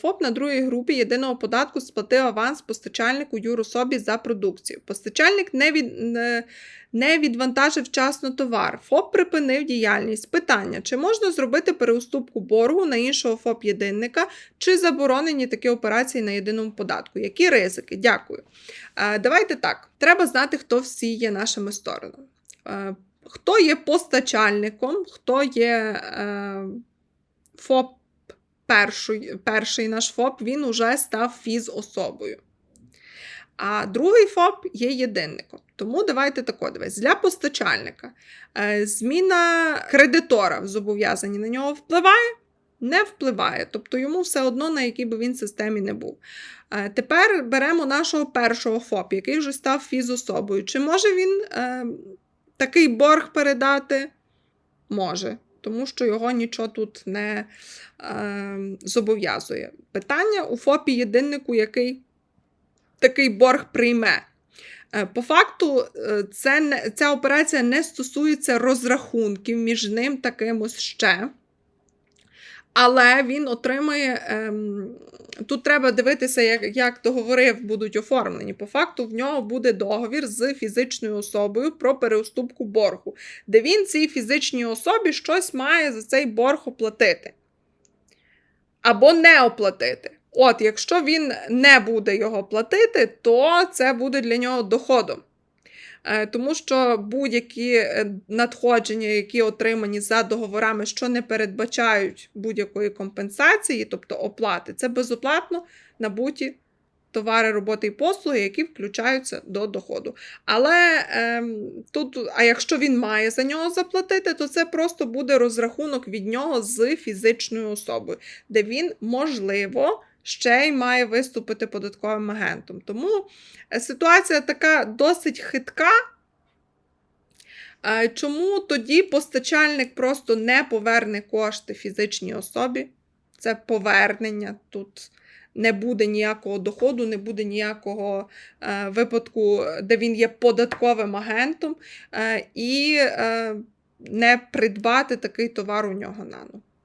ФОП на другій групі єдиного податку сплатив аванс постачальнику юрособі за продукцію. Постачальник не, від, не, відвантажив вчасно товар. ФОП припинив діяльність. Питання: чи можна зробити переуступку боргу на іншого ФОП-єдинника, чи заборонені такі операції на єдиному податку? Які ризики? Дякую. Е, давайте так. Треба знати, хто всі є нашими сторонами. Е, хто є постачальником, хто є е, ФОП перший, перший наш ФОП, він уже став фізособою. А другий ФОП є єдинником. Тому давайте тако дивись. Для постачальника е, зміна кредитора в зобов'язанні на нього впливає? Не впливає. Тобто йому все одно, на якій би він системі не був. Е, Тепер беремо нашого першого ФОП, який вже став фізособою. Чи може він е, такий борг передати? Може тому що його нічого тут не е, зобов'язує. Питання у ФОПі єдиннику, який такий борг прийме. Е, по факту, е, це ця операція не стосується розрахунків між ним та кимось ще. Але він отримає. Тут треба дивитися, як як договори будуть оформлені. По факту, в нього буде договір з фізичною особою про переуступку боргу, де він цій фізичній особі щось має за цей борг оплатити. Або не оплатити. От, якщо він не буде його платити, то це буде для нього доходом. Е, Тому що будь-які е, надходження, які отримані за договорами, що не передбачають будь-якої компенсації, тобто оплати, це безоплатно набуті товари, роботи і послуги, які включаються до доходу. Але е, тут, а якщо він має за нього заплатити, то це просто буде розрахунок від нього з фізичною особою, де він можливо ще й має виступити податковим агентом. Тому е, ситуація така досить хитка. Е, Чому тоді постачальник просто не поверне кошти фізичній особі? Це повернення. Тут не буде ніякого доходу, не буде ніякого е, випадку, де він є податковим агентом, е, і е, не придбати такий товар у нього нано.